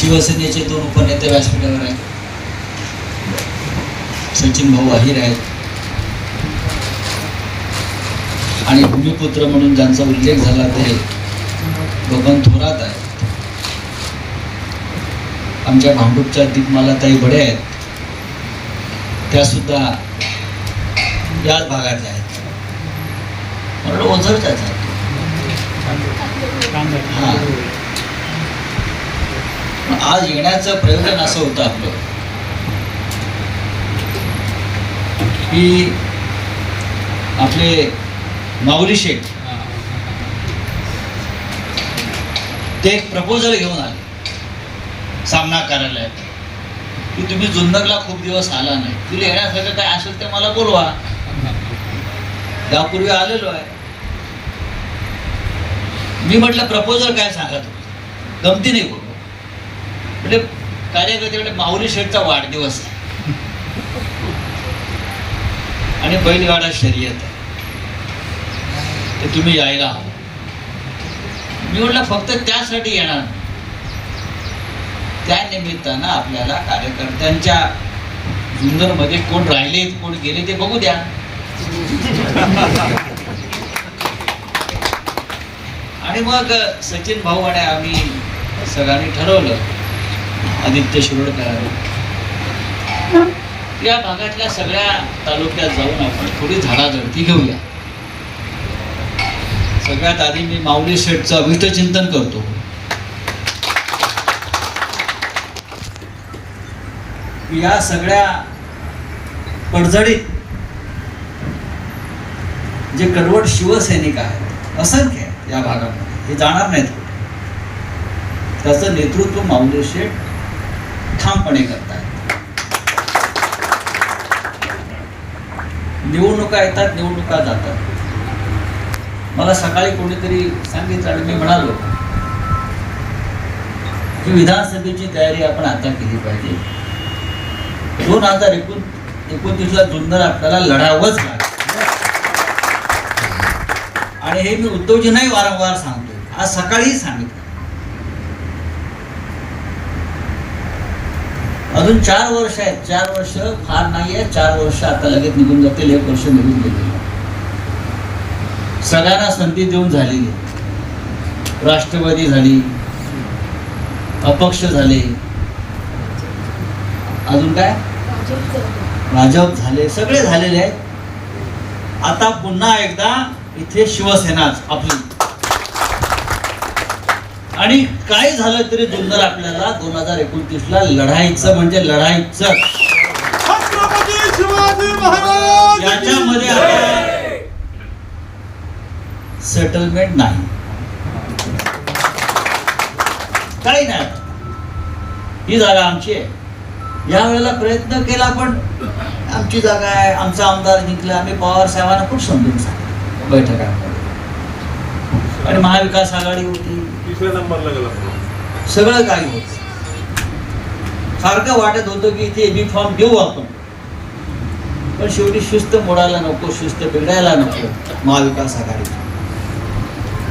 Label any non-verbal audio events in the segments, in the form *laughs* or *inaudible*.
शिवसेनेचे दोन उपनेते व्यासपीठावर आहेत. सचिन भाऊ अहिर आहेत. आणि भूमिपुत्र म्हणून ज्यांचा उल्लेख झाला ते बबन थोरात आहेत. आमच्या भांडूपच्या दीपमालाताई बडे आहेत. त्या सुद्धा याच भागातल्या आहेत. म्हणून ओझरच्याच आहेत. हा. आज येण्याचं प्रयोजन असं होतं आपलं. की आपले माऊली शेठ ते एक प्रपोजल घेऊन आले. सामना कार्यालयात. की तुम्ही जुन्नरला खूप दिवस आला नाही. तुला येण्यासारखं काय असेल ते मला बोलवा. यापूर्वी आलेलो आहे. मी म्हटलं प्रपोजल काय सांगा तुम्ही? गमती नाही बोलू. म्हणजे कार्यकर्त्याकडे माऊली शेठचा वाढदिवस. आहे आणि बैलगाडा शर्यत. आहे तुम्ही यायला हवं. मी म्हटलं फक्त त्यासाठी येणार त्या निमित्तानं आपल्याला कार्यकर्त्यांच्या जुन्नरमध्ये कोण राहिले कोण गेले ते बघू द्या. आणि मग सचिन भाऊ आणि आम्ही सगळ्यांनी ठरवलं आदित्य शिरोडकरांनी या भागातल्या सगळ्या तालुक्यात जाऊन आपण थोडी झाडाझडती घेऊया. सगळ्यात आधी मी माऊली शेठचं अभिष्ट चिंतन करतो. या सगळ्या पडझडीत जे कडवट शिवसैनिक आहेत असंख्य या भागामध्ये हे जाणार नाहीत त्याचं नेतृत्व माऊली शेठ ठामपणे करतायत निवडणुका येतात निवडणुका जातात. मला सकाळी कोणीतरी सांगितलं आणि मी म्हणालो की विधानसभेची तयारी आपण आता केली पाहिजे. दोन हजार एकोण एकोणतीसला जुन्नर आपल्याला लढावंच लागेल. आणि हे मी उद्धवजींनाही वारंवार सांगतो आज सकाळीही सांगितलं. अजून चार वर्ष आहेत. चार वर्ष फार नाही आहे चार वर्ष आता लगेच निघून जातील. एक वर्ष निघून गेले. सगळ्यांना संधी देऊन झालेली राष्ट्रवादी झाली. अपक्ष झाले. अजून काय? भाजप झाले. सगळे झालेले आहेत. आता पुन्हा एकदा इथे शिवसेनाच आपली. आणि काय झालं तरी जुन्नर आपल्याला दोन हजार एकोणतीस ला लढायचं म्हणजे लढायचं. याच्यामध्ये आता सेटलमेंट नाही. काही नाही. ही जागा आमची आहे. या वेळेला प्रयत्न केला पण आमची जागा आहे. आमचा आमदार जिंकला. आम्ही पवार साहेबांना खूप समजून सांगितलं. बैठकांमध्ये आणि महाविकास आघाडी होती. तिसऱ्या नंबरला गेला सगळं काही होत. सारखं वाटत होतं की इथे बी फॉर्म देऊ आपण. पण शेवटी शिस्त मोडायला नको शिस्त बिघडायला नको महाविकास आघाडी.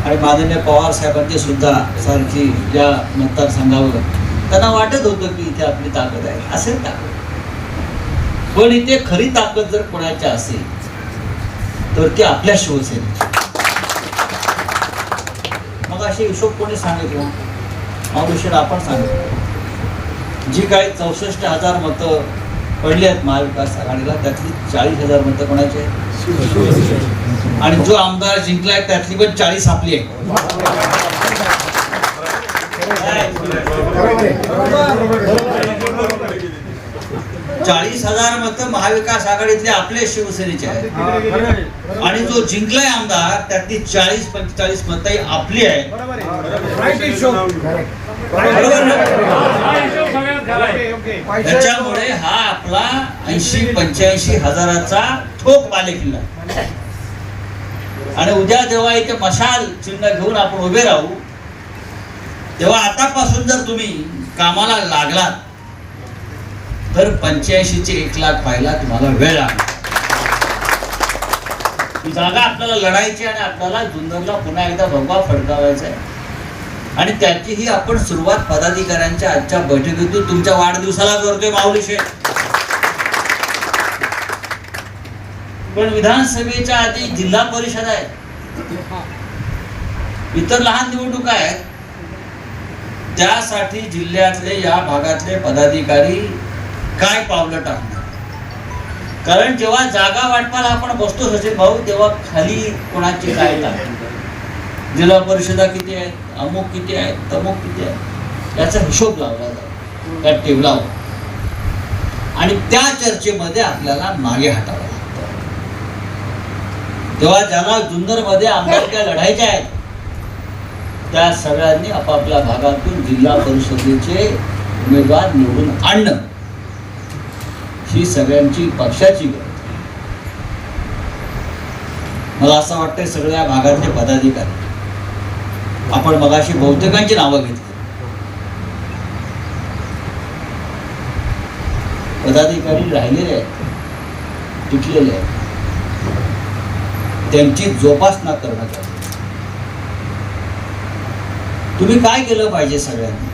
आणि माननीय पवार साहेबांची सुद्धा सारखी ज्या मतदारसंघावर त्यांना वाटत होतं की इथे आपली ताकद आहे. असेल ताकद. पण इथे खरी ताकद जर कोणाची असेल तर ती आपल्या शिवसेनेची. असे हिशोब कोणी सांगितलं. मावळेश्वर आपण सांगितलं. जी काही चौसष्ट हजार मतं पडली आहेत महाविकास आघाडीला त्यातली चाळीस हजार मतं कोणाची आहेत? आणि जो आमदार जिंकलाय त्यातली पण चाळीस आपली आहे. चाळीस हजार मतं महाविकास आघाडीतले आपले शिवसेनेचे आहेत. आणि जो जिंकलाय आमदार त्यातली चाळीस पंचेचाळीस मतं ही आपली आहे. बरोबर? त्याच्यामुळे हा आपला ऐंशी पंच्याऐंशी हजाराचा ठोक बालेकिल्ला आणि उद्या जेव्हा इथे मशाल चिन्ह घेऊन आपण उभे राहू तेव्हा आतापासून जर तुम्ही कामाला लागलात तर पंच्याऐंशीचे एक लाख व्हायला तुम्हाला वेळ लागला जागा आपल्याला लढायची आणि आपल्याला जुन्नरला पुन्हा एकदा भगवा फडकावायचा आहे. आणि त्याचीही आपण सुरुवात पदाधिकाऱ्यांच्या आजच्या बैठकीतून तुमच्या वाढदिवसाला करतोय माऊली शेठ. पण विधानसभेच्या आधी जिल्हा परिषद आहे. इतर लहान निवडणुका आहेत. त्यासाठी जिल्ह्यातले या भागातले पदाधिकारी काय पावलं टाकणार? कारण जेव्हा जागा वाटपाला आपण बसतो सचिन भाऊ तेव्हा खाली कोणाची काय जिल्हा परिषदा किती आहेत? अमुक किती आहेत? तमुक किती आहेत? याचा हिशोब लावला जातो. त्या टेबलावर. आणि त्या चर्चेमध्ये आपल्याला मागे हटावं लागतं. तेव्हा ज्याला जुन्नरमध्ये आमदारक्या लढायच्या आहेत त्या सगळ्यांनी आपापल्या भागातून जिल्हा परिषदेचे उमेदवार निवडून आणणं. ही सगळ्यांची पक्षाची गरज मला असं वाटतंय सगळ्या भागातले पदाधिकारी. आपण मगाशी बहुतेकांची नावं घेतली. पदाधिकारी राहिलेले आहेत टिकलेले आहेत. त्यांची जोपासना करणं गरजेचं तुम्ही काय केलं पाहिजे सगळ्यांनी?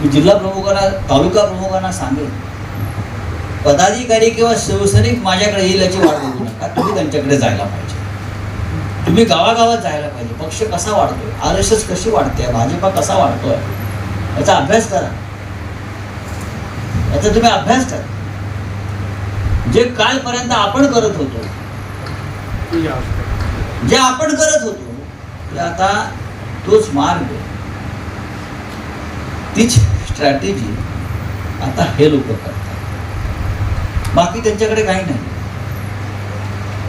मी जिल्हा प्रमुखांना तालुका प्रमुखांना सांगेन. पदाधिकारी किंवा शिवसैनिक माझ्याकडे येईल याची वाट बघू नका. तुम्ही त्यांच्याकडे जायला पाहिजे. तुम्ही गावागावात जायला पाहिजे. पक्ष कसा वाढतोय? आर एस एस कशी वाढते? भाजपा कसा वाढतोय? याचा अभ्यास करा. याचा तुम्ही अभ्यास करा. जे कालपर्यंत आपण करत होतो जे आपण करत होतो ते आता तोच मार्ग तीच स्ट्रॅटेजी आता हे लोक करतात. बाकी त्यांच्याकडे काही नाही.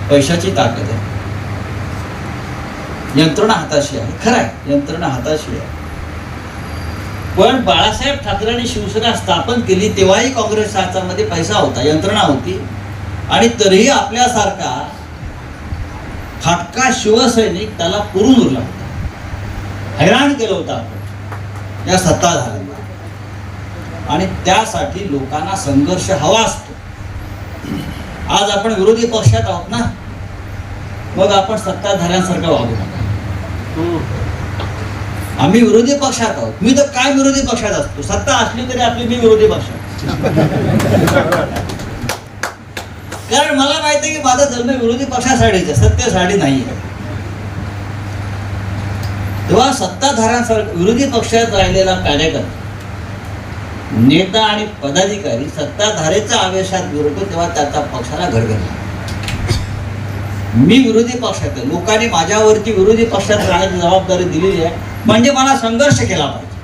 पैशाची ताकद आहे. यंत्रणा हाताशी आहे. खरं आहे यंत्रणा हाताशी आहे. पण बाळासाहेब ठाकरेंनी शिवसेना स्थापन केली तेव्हाही काँग्रेस शासनामध्ये पैसा होता यंत्रणा होती. आणि तरीही आपल्यासारखा फाटका शिवसैनिक त्याला पुरून उरला होता. हैराण केलं होतं आपण. या सत्ता झाल्या आणि त्यासाठी लोकांना संघर्ष हवा असतो. आज आपण विरोधी पक्षात आहोत ना? मग आपण सत्ताधाऱ्यांसारखं वागू नका. आम्ही विरोधी पक्षात आहोत. मी तर काय विरोधी पक्षात असतो? सत्ता असली तरी आपली मी विरोधी पक्षात कारण मला माहिती आहे की माझा जन्म विरोधी पक्षासाठीच आहे. सत्तेसाठी नाही तेव्हा सत्ताधाऱ्यांसारखं विरोधी पक्षात राहिलेला कार्यकर्ता नेता आणि पदाधिकारी सत्ताधारेच्या आवेशात विरोधतो तेव्हा त्याचा पक्षाला घडघडला मी विरोधी पक्षात लोकांनी माझ्यावरती विरोधी पक्षात राहण्याची जबाबदारी दिलेली आहे. म्हणजे मला संघर्ष केला पाहिजे.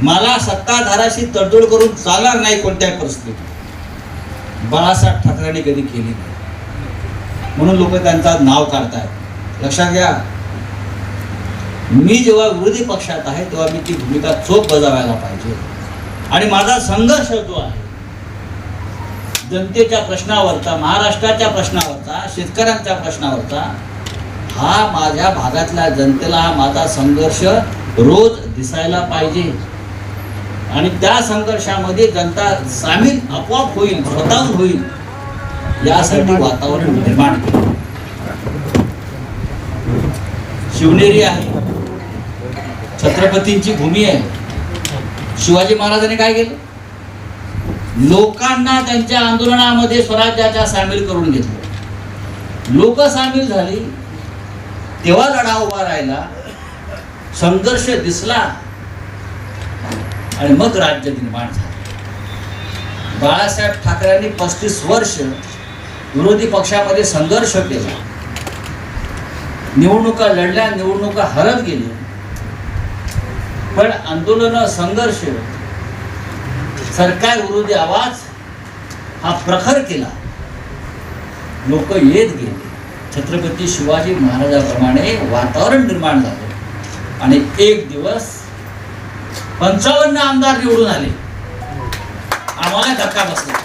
मला सत्ताधाराशी तडजोड करून चालणार नाही कोणत्याही परिस्थितीत. बाळासाहेब ठाकरेंनी कधी केली नाही. म्हणून लोक त्यांचा नाव काढतायत. लक्षात घ्या. मी जेव्हा विरोधी पक्षात आहे तेव्हा मी ती भूमिका चोख बजावायला पाहिजे. आणि माझा संघर्ष जो आहे जनतेच्या प्रश्नावरचा महाराष्ट्राच्या प्रश्नावरचा शेतकऱ्यांच्या प्रश्नावरचा हा माझ्या भागातल्या जनतेला हा माझा संघर्ष रोज दिसायला पाहिजे. आणि त्या संघर्षामध्ये जनता सामील आपोआप होईल स्वतःहून होईल यासाठी वातावरण निर्माण केलं शिवनेरी आहे. छत्रपतींची भूमी आहे. शिवाजी महाराजांनी काय केलं? लोकांना त्यांच्या आंदोलनामध्ये स्वराज्याच्या सामील करून घेतलं. लोक सामील झाली. तेव्हा लढा उभा राहिला. संघर्ष दिसला. आणि मग राज्य निर्माण झालं. बाळासाहेब ठाकरेंनी पस्तीस वर्ष विरोधी पक्षामध्ये संघर्ष केला. निवडणुका लढल्या निवडणुका हरत गेली पण आंदोलन संघर्ष सरकार विरोधी आवाज हा प्रखर केला. लोक येत गेले. छत्रपती शिवाजी महाराजाप्रमाणे वातावरण निर्माण झालं. आणि एक दिवस पंचावन्न आमदार निवडून आले. आम्हाला धक्का बसला.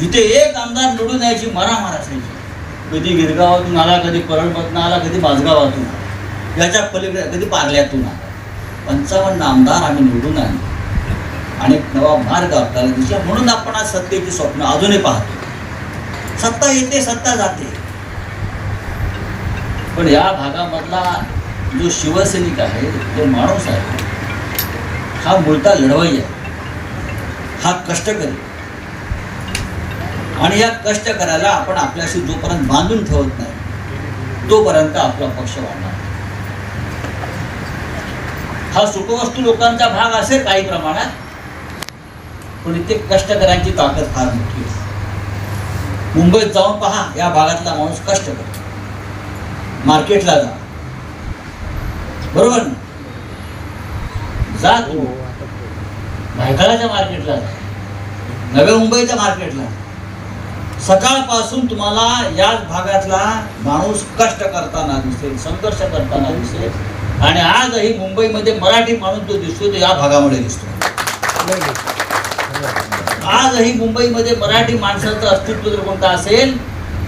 जिथे एक आमदार निवडून यायची मारामार असायची कधी गिरगावातून आला कधी परळमधून आला कधी माझगावातून आला. याच्या पलीकडे कधी पार्ल्यातून आला. पंचावन्न आमदार आम्ही निवडून आले आणि एक नवा मार्ग आपल्याला दिसला म्हणून आपण आज सत्तेची स्वप्न अजूनही पाहतो. सत्ता येते सत्ता जाते. पण या भागामधला जो शिवसैनिक आहे जो माणूस आहे हा मुळता लढवाई आहे. हा कष्टकरी आणि या कष्ट करायला आपण आपल्याशी जोपर्यंत बांधून ठेवत नाही तोपर्यंत आपला पक्ष वाढणार हा सुखवस्तू लोकांचा भाग असेल काही प्रमाणात पण इथे कष्टकऱ्यांची ताकद फार मोठी आहे मुंबईत जाऊन पहा या भागातला माणूस कष्ट करतो. मार्केटला जा. बरोबर ना? जा तू. भायखळाच्या मार्केटला जा. नव्या मुंबईच्या मार्केटला सकाळपासून तुम्हाला याच भागातला माणूस कष्ट करताना दिसेल संघर्ष करताना दिसेल. आणि आजही मुंबईमध्ये मराठी माणूस जो दिसतो तो या भागामध्ये दिसतो आजही मुंबईमध्ये मराठी माणसाचं अस्तित्व जर कोणतं असेल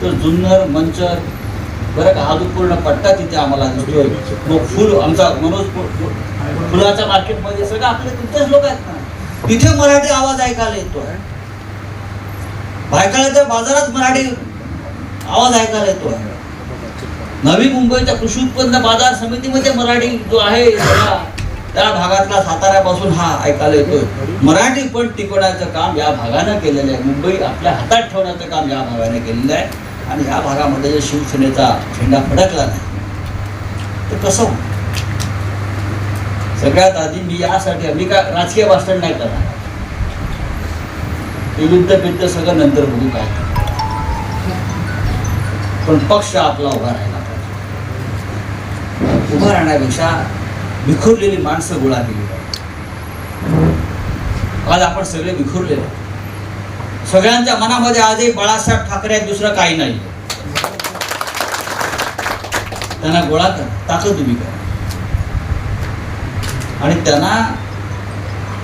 तर जुन्नर मंचर बरं का हा जो पूर्ण पट्टा तिथे आम्हाला दिसतोय. मग फुल आमचा मनोज फुलाचा फुलाच्या मार्केटमध्ये सगळं आपले तिथेच लोक आहेत ना. तिथे मराठी आवाज ऐकायला येतोय. भायखळ्याच्या बाजारात मराठी आवाज ऐकायला येतोय. नवी मुंबईच्या कृषी उत्पन्न बाजार समितीमध्ये मराठी जो आहे त्या भागातला साताऱ्यापासून हा ऐकायला येतोय. मराठी पण टिकवण्याचं काम या भागानं केलेलं आहे. मुंबई आपल्या हातात ठेवण्याचं काम या भागाने केलेलं आहे. आणि या भागामध्ये जे शिवसेनेचा झेंडा फडकला नाही तर कसं सगळ्यात आधी मी यासाठी मी काय राजकीय भाषण नाही करणार. ते युद्ध पित्त सगळं नंतर बघू काय पण पक्ष आपला उभा राहिला. उभा राहण्यापेक्षा विखुरलेली माणसं गोळा केली पाहिजे. आज आपण सगळे विखुरलेले सगळ्यांच्या मनामध्ये आजही बाळासाहेब ठाकरे आहेत, दुसरं काही नाही. त्यांना गोळा कर ताकद तुम्ही कर. आणि त्यांना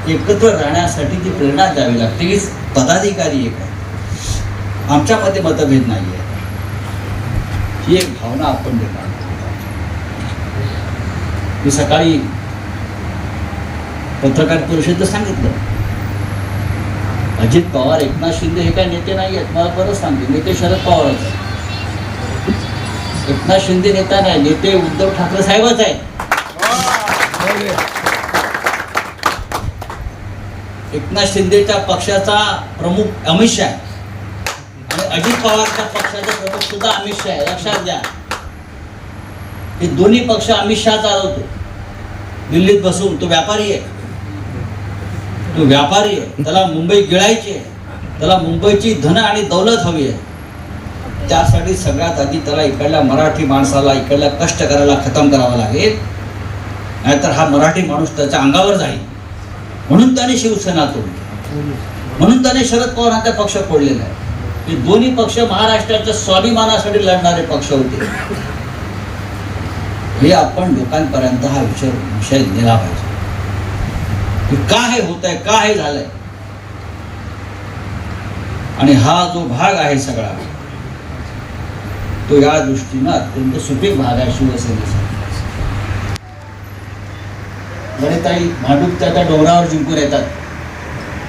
एकत्र राहण्यासाठी ती प्रेरणा द्यावी लागते. की पदाधिकारी एक आहे आमच्यामध्ये मतभेद नाही आहे ही एक भावना आपण निर्माण मी सकाळी पत्रकार परिषदेत सांगितलं. अजित पवार एकनाथ शिंदे हे काय नेते नाही आहेत मला परत सांगते नेते शरद पवारच आहेत. एकनाथ शिंदे नेता नाही नेते उद्धव ठाकरे साहेबच आहेत. एकनाथ शिंदेच्या पक्षाचा प्रमुख अमित शहा आणि अजित पवारच्या पक्षाचा प्रमुख सुद्धा अमित शहा आहे. लक्षात घ्या. हे दोन्ही पक्ष अमित शहा चालवतो दिल्लीत बसून तो व्यापारी आहे. तो व्यापारी आहे. त्याला मुंबई गिळायची आहे. त्याला मुंबईची धन आणि दौलत हवी आहे. त्यासाठी सगळ्यात आधी त्याला इकडल्या मराठी माणसाला इकडल्या कष्ट करायला खतम करावा लागेल. नाहीतर हा मराठी माणूस त्याच्या अंगावर जाईल. म्हणून त्याने शिवसेना तोडली. म्हणून त्याने शरद पवारांचा पक्ष फोडलेला आहे. हे दोन्ही पक्ष महाराष्ट्राच्या स्वाभिमानासाठी लढणारे पक्ष होते. हे आपण लोकांपर्यंत हा विषय विषय नेला पाहिजे. का हे होत आहे का हे झालंय? आणि हा जो भाग आहे सगळा तो या दृष्टीनं अत्यंत सुपीक भाग आहे शिवसेनेचा. गणिताई भांडूपच्या त्या डोंगरावर जिंकून येतात.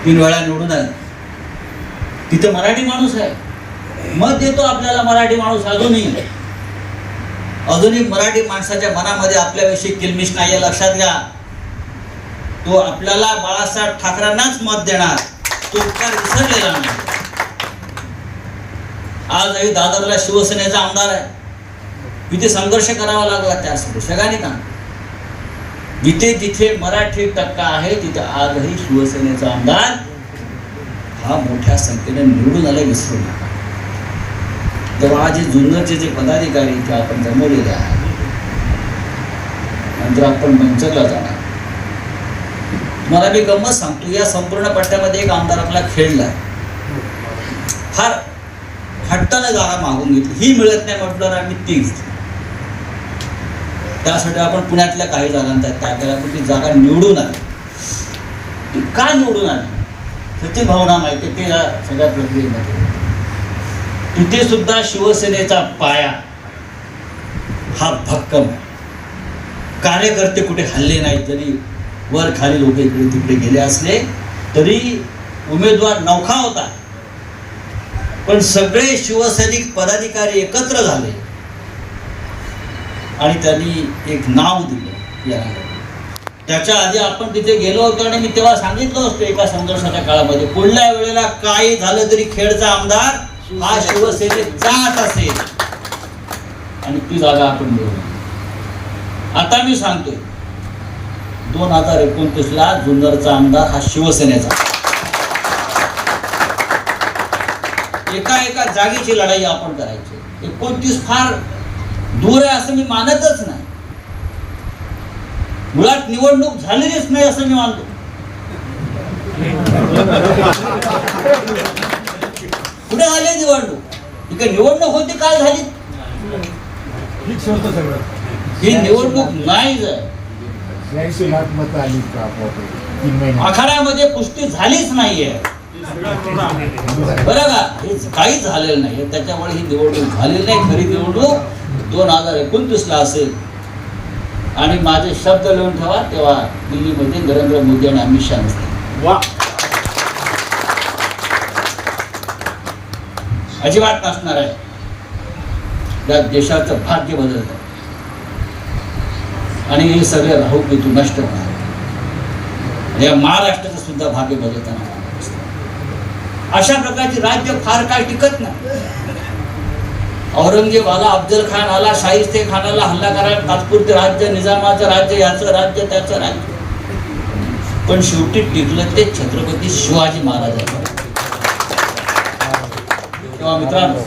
तीन वेळा निवडून आले. तिथं मराठी माणूस आहे. मत देतो आपल्याला मराठी माणूस अजूनही. अजूनही मराठी माणसाच्या मनामध्ये आपल्याविषयी किलमिश नाही आहे लक्षात घ्या. तो आपल्याला बाळासाहेब ठाकरेंनाच मत देणार. तो उपकार विसरलेला नाही. आजही दादरला शिवसेनेचा आमदार आहे. तिथे संघर्ष करावा लागला त्या सगळ्यांनी का? जिथे जिथे मराठी टक्का आहे तिथे आजही शिवसेनेचा आमदार हा मोठ्या संख्येने निवडून आले विसरू नका. तेव्हा आज जुन्नरचे जे पदाधिकारी ते आपण जमवलेले आहे नंतर आपण मंचरला जाणार. मला मी गंमत सांगतो या संपूर्ण पट्ट्यामध्ये एक आमदार आपला खेळला फार हट्टानं जागा मागून घेतली. ही मिळत नाही म्हटलं आम्ही ती घेतली त्यासाठी आपण पुण्यातल्या काही जागांचा त्या केलं आपण ती जागा निवडून आली ती का निवडून आली सचिन भावना माहिती ते या सगळ्या प्रक्रियेमध्ये. तिथे सुद्धा शिवसेनेचा पाया हा भक्कम आहे. कार्यकर्ते कुठे हल्ले नाही तरी वर खाली लोक इकडे तिकडे गेले असले तरी उमेदवार नौखा होता. पण सगळे शिवसैनिक पदाधिकारी एकत्र झाले. आणि त्यांनी एक नाव दिलं या त्याच्या आधी आपण तिथे गेलो होतो आणि मी तेव्हा सांगितलं होतं एका संघर्षाच्या काळामध्ये पुढल्या वेळेला काही झालं तरी खेडचा आमदार हा शिवसेनेत जात असेल. आणि ती जागा आपण मिळवू. आता मी सांगतोय दोन हजार एकोणतीस ला जुन्नरचा आमदार हा शिवसेनेचा. एका एका जागेची लढाई आपण करायची. एकोणतीस फार दूर आहे असं मी मानतच नाही. मुळात निवडणूक झालेलीच नाही असं मी मानतो. कुठे आले निवडणूक? इकडे निवडणूक होती काय झाली. ही निवडणूक नाही आखाड्यामध्ये पुष्टी झालीच नाहीये. बरं का? हे काहीच झालेलं नाही त्याच्यामुळे ही निवडणूक झालेली नाही. खरी निवडणूक दोन हजार एकोणतीस ला असेल. आणि माझे शब्द लिहून ठेवा तेव्हा दिल्लीमध्ये नरेंद्र मोदी आणि अमित शहा नसतील. अजिबात नसणार आहे. या देशाचं भाग्य बदलत. आणि हे सगळे राहू तू नष्ट होणार. या महाराष्ट्राचं सुद्धा भाग्य बदलताना अशा प्रकारची राज्य फार काय टिकत नाही. औरंगजेब आला अफजल खान आला शाहिस्ते खानाला हल्ला करायला तात्पुरते राज्य निजामाचं राज्य याचं राज्य त्याचं राज्य. पण शेवटी टिकलं ते छत्रपती शिवाजी महाराजांचं तेव्हा मित्रांनो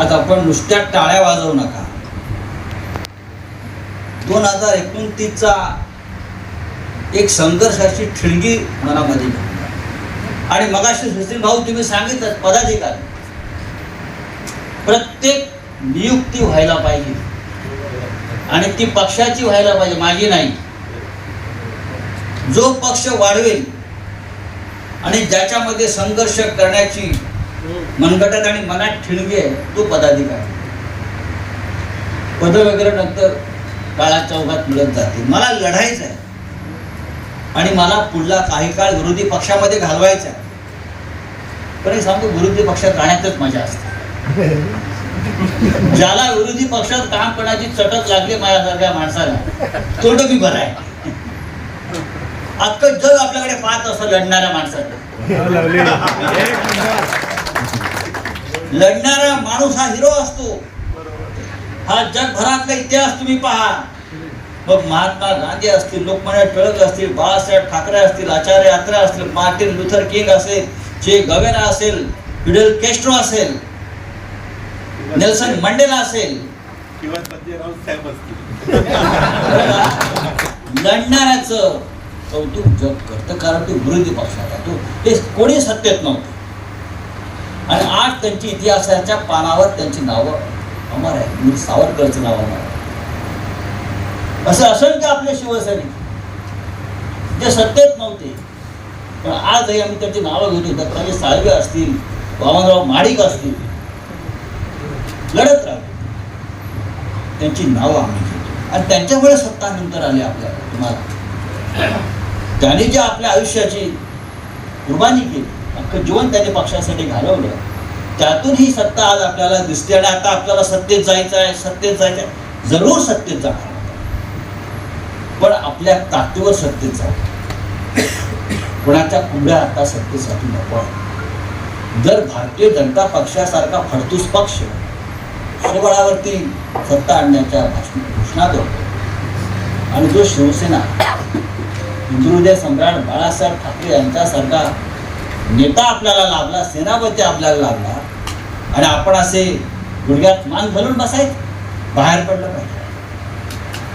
आज आपण नुसत्या टाळ्या वाजवू नका. दोन हजार एकोणतीसचा एक संघर्षाची ठिणगी मनामध्ये आणि मगाशी सुशील भाऊ तुम्ही सांगितलं पदाधिकारी. प्रत्येक नियुक्ती व्हायला पाहिजे. आणि ती पक्षाची व्हायला पाहिजे माझी नाही. जो पक्ष वाढवेल आणि ज्याच्यामध्ये संघर्ष करण्याची मनगटात आणि मनात ठिणगी आहे तो पदाधिकारी. पद वगैरे नंतर काळाच्या चौकात मिळत जाते. मला लढायचं आहे आणि मला पुढला काही काळ विरोधी पक्षामध्ये घालवायचा आहे पण हे सांगतो विरोधी पक्षात राहण्यातच मजा असते. *laughs* ज्याला विरोधी पक्षात काम करण्याची चटक लागली माझ्यासारख्या माणसाला तोंड मी बरं आहे. अख्खं जग आपल्याकडे पाहत असं लढणाऱ्या माणसाचं. *laughs* लढणारा माणूस हा हिरो असतो. हा जगभरातला इतिहास तुम्ही पहा. मग महात्मा गांधी असतील लोकमान्य टिळक असतील बाळासाहेब ठाकरे असतील आचार्य यात्रा असतील मार्टिन लुथर किंग असेल जे गवेरा असेल फिडेल केस्ट्रो असेल नेल्सन मंडेला असेल. लढणाऱ्याचं कौतुक जग करतं कारण तो विरोधी पक्षात तो ते कोणी सत्तेत नव्हतं. आणि आज त्यांची इतिहासाच्या पानावर त्यांची नावं अमर आहे वीर सावरकरचं नाव अमर आहे असं असंख्य आपले शिवसैनिक जे सत्तेत नव्हते पण आजही आम्ही त्यांची नावं घेतो दत्ताजी साळवे असतील वामनराव माडिक असतील लढत राहतो त्यांची नावं आम्ही घेतो. आणि त्यांच्यामुळे सत्ता नंतर आली आपल्या तुम्हाला त्यांनी जे आपल्या आयुष्याची कुर्बानी केली अख्खं जीवन त्याने पक्षासाठी घालवलं. त्यातून ही सत्ता आज आपल्याला दिसते आणि आता आपल्याला सत्तेत जायचं आहे सत्तेत जायचं आहे. जरूर सत्तेत जाणार. पण आपल्या ताकदीवर सत्तेत जाऊ कोणाच्या कुंभ्या आता सत्तेसाठी नको आहे जर भारतीय जनता पक्षासारखा फडतूस पक्ष स्वबळावरती सत्ता आणण्याच्या भाषण घोषणा करतो आणि जो शिवसेना हिंदुहृदय सम्राट बाळासाहेब ठाकरे यांच्यासारखा नेता आपल्याला लाभला सेनापती आपल्याला लाभला आणि आपण असे गुडघ्यात मान भरून बसायचं. बाहेर पडलं पाहिजे.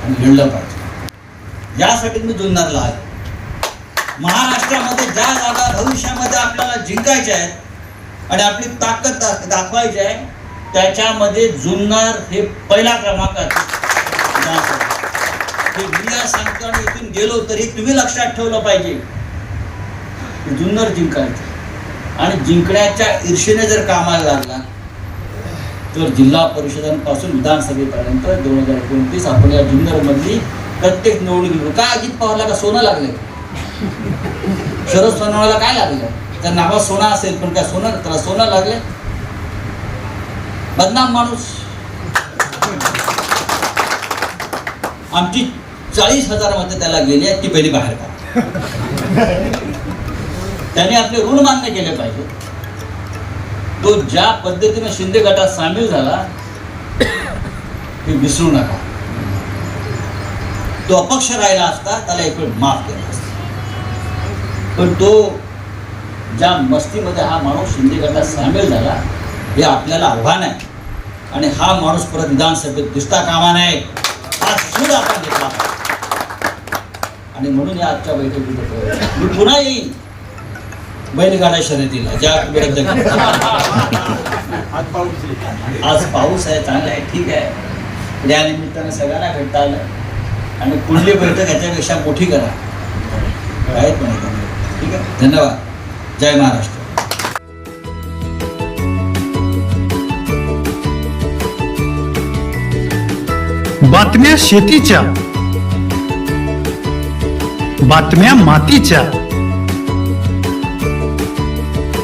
आणि लढलं पाहिजे. यासाठी मी जुन्नरला आहे महाराष्ट्रामध्ये ज्या जागा भविष्यामध्ये आपल्याला जिंकायच्या आहेत आणि आपली ताकद दाखवायची आहे त्याच्यामध्ये जुन्नर हे पहिला क्रमांक हे मी सांगतो आणि इथून गेलो तरी तुम्ही लक्षात ठेवलं पाहिजे. जुन्नर जिंकायचं. आणि जिंकण्याच्या ईर्षेने जर कामाला लागला तर जिल्हा परिषदांपासून विधानसभेपर्यंत दोन हजार एकोणतीस आपण या जुन्नरमधली प्रत्येक निवडणूक काय अजित पवारला का सोनं लागले शरद सोनवाला काय लागलं त्या नावात सोना असेल पण काय सोनं त्याला सोनं लागले बदनाम माणूस. आमची चाळीस हजार मतं त्याला गेली आहेत ती पहिली बाहेर का त्याने आपले ऋण मान्य केले पाहिजे. तो ज्या पद्धतीने शिंदे गटात सामील झाला ते विसरू नका. तो अपक्ष राहिला असता त्याला एक वेळ माफ केला असता. पण तो ज्या मस्तीमध्ये हा माणूस शिंदे गटात सामील झाला हे आपल्याला आव्हान आहे. आणि हा माणूस परत विधानसभेत दिसता कामा नये हा सुद्धा आपण घेतला आणि म्हणून या आजच्या बैठकीत मी पुन्हा येईन बैलगाडा शर्यतीला ज्या विरुद्ध आज पाऊस आहे. आज पाऊस आहे चांगला आहे ठीक आहे. या निमित्तानं सगळ्यांना भेटता आलं. आणि पुढली बैठक याच्यापेक्षा मोठी करा. काहीच नाही ठीक आहे? धन्यवाद. जय महाराष्ट्र. बातम्या शेतीच्या. बातम्या मातीच्या.